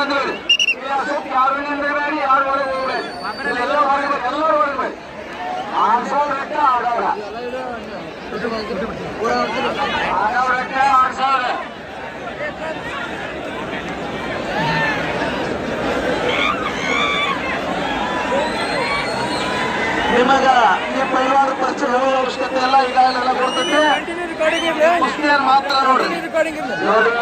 ಬಂದ್ಬೇಡಿ ಯಾರು ಯಾರು ಎಲ್ಲ ಹೊರಗೆ ಎಲ್ಲರೂ ಹೊರಗಬೇಡಿ ಆಡ್ಸೋರ್ ಆಡೋರ ಆಡ್ಸೋರ ನಿಮಗ ಈ ಪರಿವಾರ ಪರಿಚಯ ಅವಶ್ಯಕತೆ ಎಲ್ಲ ಈಗಾಗಲೆಲ್ಲ ಕೊಡ್ತೈತೆ ಕುಸ್ತಿಯರ್ ಮಾತ್ರ ನೋಡಿ ನೋಡಿ.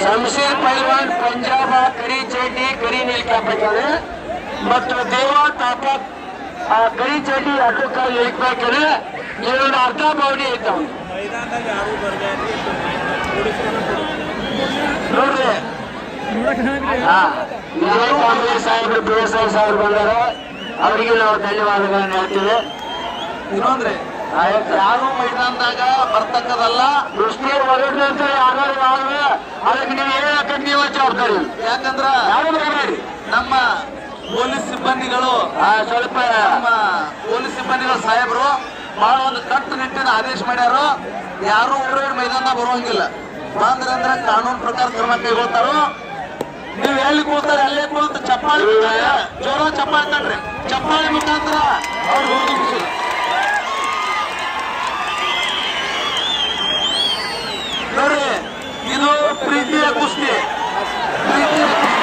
ಶಂಶೀರ್ ಪೈಲ್ವಾನ್ ಪಂಜಾಬ, ಕರಿ ಚೇಟಿ ಕರಿ ನೀಲ್ ಕ್ಯಾಪಿಟಲ್ ಮತ್ತು ದೇವ ತಾಪ ಕರಿ ಚೇಟಿ ಅಡ್ಡಕ್ಕಾಗಿ ಇಳಿಕ್ಬೇಕಾದ್ರೆ ಎರಡು ಅರ್ಧ ಬೌಡಿ ಐತಾವ ನೋಡ್ರಿ. ಕಾಂಬ್ಳೆ ಸಾಹೇಬ್ರು ಬಿ ಎಸ್ ಐ ಸಾಹೇಬ್ರು ಬಂದಾರ. ಅವರಿಗೆ ನಾವು ಧನ್ಯವಾದಗಳನ್ನು ಹೇಳ್ತೇವೆ. ಇನ್ನೊಂದ್ರಿ ಯಾರು ಮೈದಾನದಾಗ ಬರ್ತಕ್ಕದಲ್ಲ. ಯಾರು ಯಾರು ಅದಕ್ಕೆ ನೀವು ಏನ್ ಹಾಕಕ್ ನೀವು ಜವಾಬ್ದಾರಿ ಯಾಕಂದ್ರ ನಮ್ಮ ಪೊಲೀಸ್ ಸಿಬ್ಬಂದಿಗಳು ಸ್ವಲ್ಪ. ನಮ್ಮ ಪೊಲೀಸ್ ಸಿಬ್ಬಂದಿಗಳು ಸಾಹೇಬರು ಬಹಳ ಒಂದು ಕಟ್ಟುನಿಟ್ಟಿನ ಆದೇಶ ಮಾಡ್ಯಾರ. ಯಾರು ಊರೂರು ಮೈದಾನ ಬರುವಂಗಿಲ್ಲ. ಬಂದ್ರಂದ್ರ ಕಾನೂನು ಪ್ರಕಾರ ಕ್ರಮ ಕೈಗೊಳ್ತಾರೋ. ನೀವು ಎಲ್ಲಿ ಕೂತಾರೆ ಅಲ್ಲೇ ಕೂತ ಚಪ್ಪಾಳಿ ಜೋರ ಚಪ್ಪಾಳಿ ತಡ್ರಿ ಚಪ್ಪಾಳಿ ಮುಖಾಂತರ ಅವ್ರು ಹೋಗಿ ಮುಗಿಸಿಲ್ಲ ನೋಡ್ರಿ ಇದು ಪ್ರೀತಿಯ ಕುಸ್ತಿ ಪ್ರೀತಿಯ ಕುಸ್ತಿ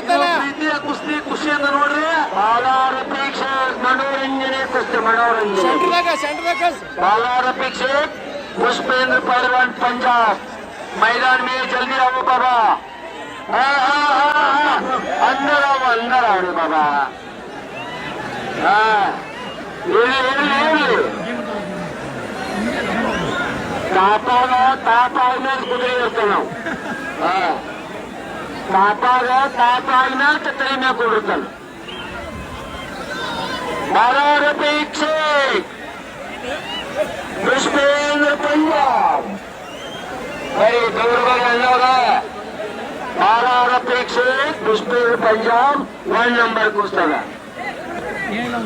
ಇದು ಪ್ರೀತಿಯ ಕುಸ್ತಿ ಖುಷಿಯಿಂದ ನೋಡ್ರಿ ಬಾಲಾರ ಪ್ರೇಕ್ಷೆ ಮನೋರಂಜನೆ ಕುಸ್ತಿ ಮನೋರಂಜನೆ बालार अपेक्षित पुष्पेंद्र पहलवान पंजाब मैदान में जल्दी आओ बाबा हाँ, हाँ, हाँ, हाँ। अंदर आओ अंदर आओ रे बाबा हाँ తాపాగా తాపాయినా కుదిరే వస్తున్నాం తాపాగా తాపాయినా చిత్తరైనా కుదురుతాను మరో పీక్షే పుష్పేంద్ర పయ్యార్ మరి గౌరవంగా బాలారపేక్ష పుష్పేంద్ర పయ్యార్ వన్ నంబర్కి వస్తాడా ஏழு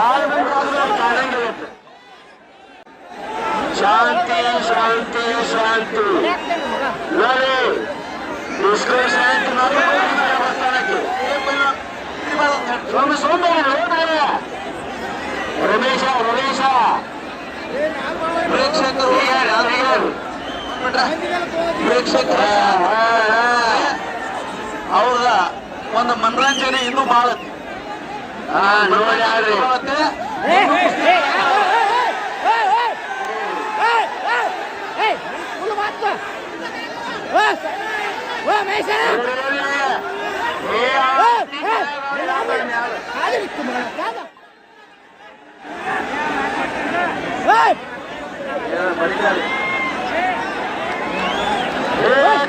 ಪಾರ್ಲಿಮೆಂಟ್ ಕಾಣಂಗಿರುತ್ತೆ ಶಾಂತಿ ಶಾಂತಿ ಶಾಂತಿ ನೋಡಿ ಡಿಸ್ಕಷನ್ ಸ್ವಾಮಿ ಸುಂದರ ರಮೇಶ ರಮೇಶ ಪ್ರೇಕ್ಷಕರು ಪ್ರೇಕ್ಷಕ ಹೌದಾ ಒಂದು ಮನರಂಜನೆ ಇನ್ನೂ ಭಾಳ ನೋಡಿ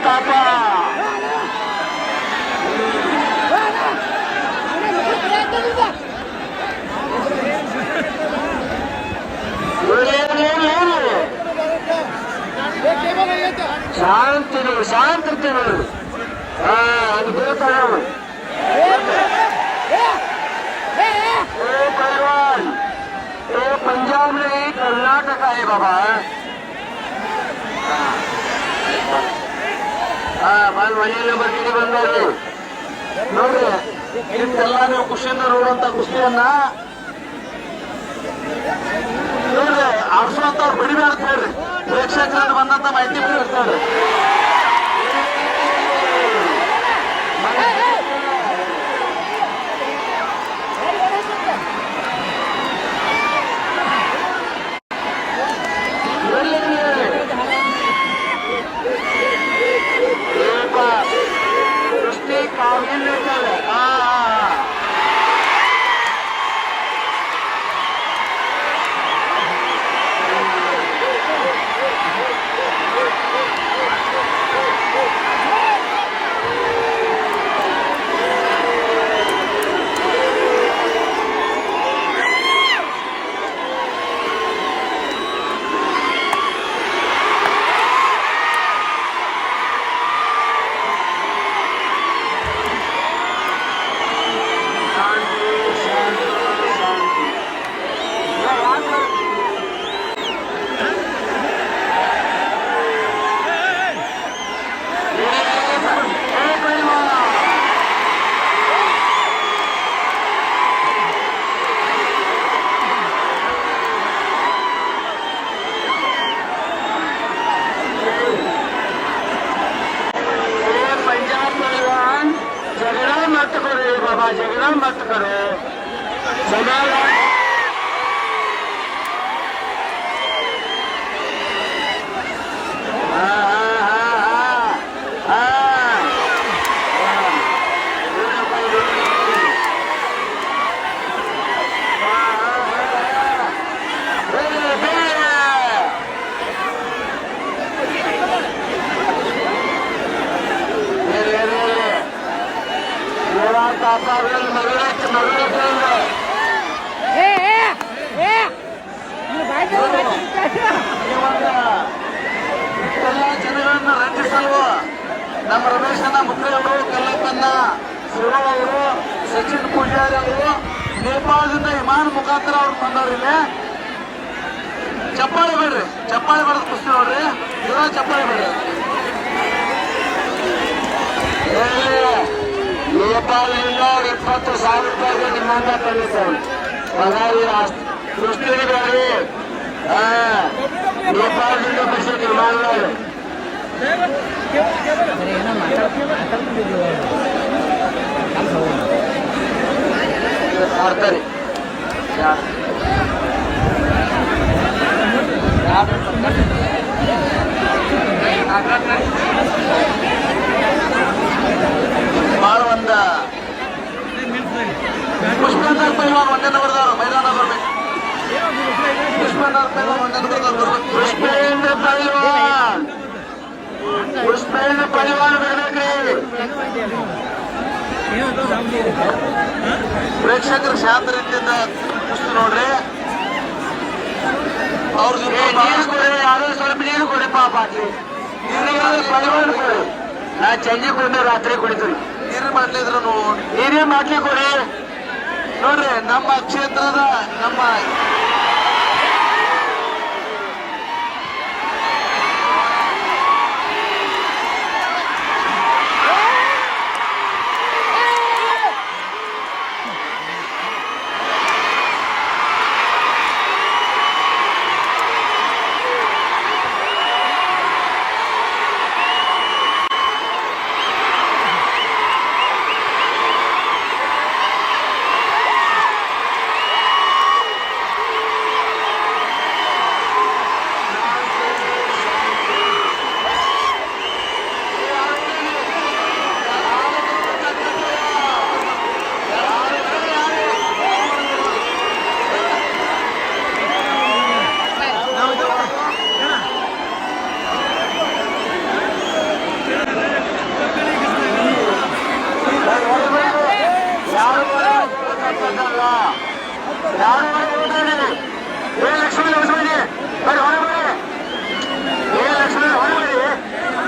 ಕಾಪ ಇರ್ತೀವಿ ಶಾಂತ ಇರ್ತೀವಿ ನಾವು ಅದು ಬೇಕಾಗ ಏ ಪಂಜಾಬ್ ನೈ ಕರ್ನಾಟಕ ಹೇ ಬಾಬಾ. ಹಾ ಬಂದ್ ಮನೆಯಲ್ಲೇ ಬರ್ತೀನಿ ಬಂದ್ ನೋಡ್ರಿ ನೋಡ್ರಿ ಇದಕ್ಕೆಲ್ಲ ನೀವು ಖುಷಿಯಿಂದ ನೋಡುವಂತ ಕುಸ್ತಿಯನ್ನ ನೋಡ್ರಿ ಆಡ್ಸುವಂತವ್ರು ಬಿಡಿಬೇಡ ನೋಡ್ರಿ ಪ್ರೇಕ್ಷಕರಲ್ಲಿ ಬಂದಂತ ಮಾಹಿತಿ ಬಿಡಿಬಿಡ್ತಾರೆ ತಮಾಷೆಗಳ ಮತ್ತು ಎಲ್ಲ ಜನಗಳನ್ನ ರಂಜಿಸಲು ನಮ್ಮ ರಮೇಶನ ಮುಖ್ಯವರು ಕಲ್ಲಪ್ಪನ್ನ ಅವರು ಸಚಿನ್ ಪೂಜಾರಿ ಅವರು ನೇಪಾಳದಿಂದ ವಿಮಾನ ಮುಖಾಂತರ ಅವ್ರು ಬಂದವ್ರು ಇಲ್ಲಿ. ಚಪ್ಪಾಳೆ ಬೇಡ್ರಿ. ಚಪ್ಪಾಳೆ ಬೇಡ ಕುಸ್ತಿ ನೋಡ್ರಿ ಇರೋ ಚಪ್ಪಾಳೆ ಬೇಡ್ರಿ. ಏ, ನೇಪಾಳದಿಂದ ಇಪ್ಪತ್ತು ಸಾವಿರ ರೂಪಾಯಿಗೆ ನಿಮ್ಮನ್ನ ಕಳಿಸ್ತಾರೆ ಪಗಾರಿ ಕುಸ್ತಿಗೆ ಬೇಡ್ರಿ ಹಾ ನೇಪಾಳದಿಂದ ಬಸ್ಸಿಗೆ ವಿಮಾನಗಳು ಏನೋ ಮಾತಾಡ್ತಿದ್ದೀವಿ ಮಾಡ್ತಾರೆ ಪುಷ್ಪೇಂದರ್ ಪೈಲ್ವಾನ್ ಒಂದೇ ನಂಬರ್ದವ್ರು ಮೈದಾನ ಬರ್ಬೇಕು ಪುಷ್ಪೇಂದರ್ ಪೈಲ್ವಾನ್ ಒಂದೇ ಬರಬೇಕು ಪುಷ್ಪೇಂದ್ರ ಪೈಲ್ವಾನ್ ಪುಷ್ಪೇಂದ್ರ ಪೈಲ್ವಾನ್ ಬರ್ಬೇಕ್ರಿ ಪ್ರೇಕ್ಷಕರು ಶಾಂತ ರೀತಿಯಿಂದ ಕುಸ್ತು ನೋಡ್ರಿ. ಅವ್ರ ನೀರು ಕೊಡ್ರಿ ಯಾರೋ ಸ್ವಲ್ಪ ನೀರು ಕೊಡಿ ಪಾಪ ಅಲ್ಲಿ ನೀರಿಗಾದ್ರೆ ಪೈಲ್ವಾನ್ ಕೊಡಿ ನಾ ಚಂಜಿ ಕುಡಿದ್ರೆ ರಾತ್ರಿ ಕುಡಿತೀನಿ. ನೀರು ಮಾಡ್ಲಿದ್ರು ನೀರೇ ಮಾಡ್ಲಿ ಕೊಡಿ ನೋಡ್ರಿ ನಮ್ಮ ಕ್ಷೇತ್ರದ ನಮ್ಮ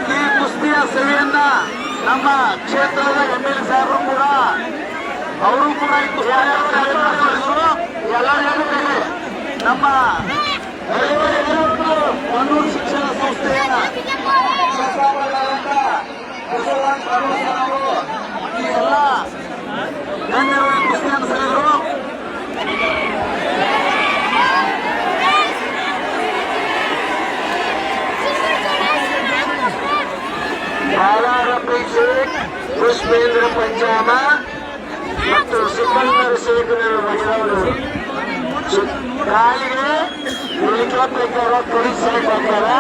ಈ ಕುಸ್ತಿಯ ಸೇವೆಯನ್ನ ನಮ್ಮ ಕ್ಷೇತ್ರದ ಎಂ ಎಲ್ ಸಾಹೇಬರು ಕೂಡ, ಅವರು ಕೂಡ ಈ ಕುಸ್ತಿ ಎಲ್ಲರಿಗೂ ನಮ್ಮ ಕಣ್ಣೂರು ಶಿಕ್ಷಣ ಸಂಸ್ಥೆಯ ಈ ಎಲ್ಲ ಗಣ್ಯರು ಈ ಕುಸ್ತಿಯನ್ನು ಸರಿದರು ಬಾಲಾರಪಿ ಶೇಖ್ ಪುಷ್ಪೇಂದ್ರ ಪಂಜಾಮ ಮತ್ತು ಸಿಕಂದರ್ ಶೇಖರ್ ಮಹಿಳೆಯರು ಕಾಲಿಗೆ ಹೆಲಿಕಾಪ್ಟರ್ ಪೊಲೀಸ್ ಸೈಡ್ ಹಾಕ್ತಾರೆ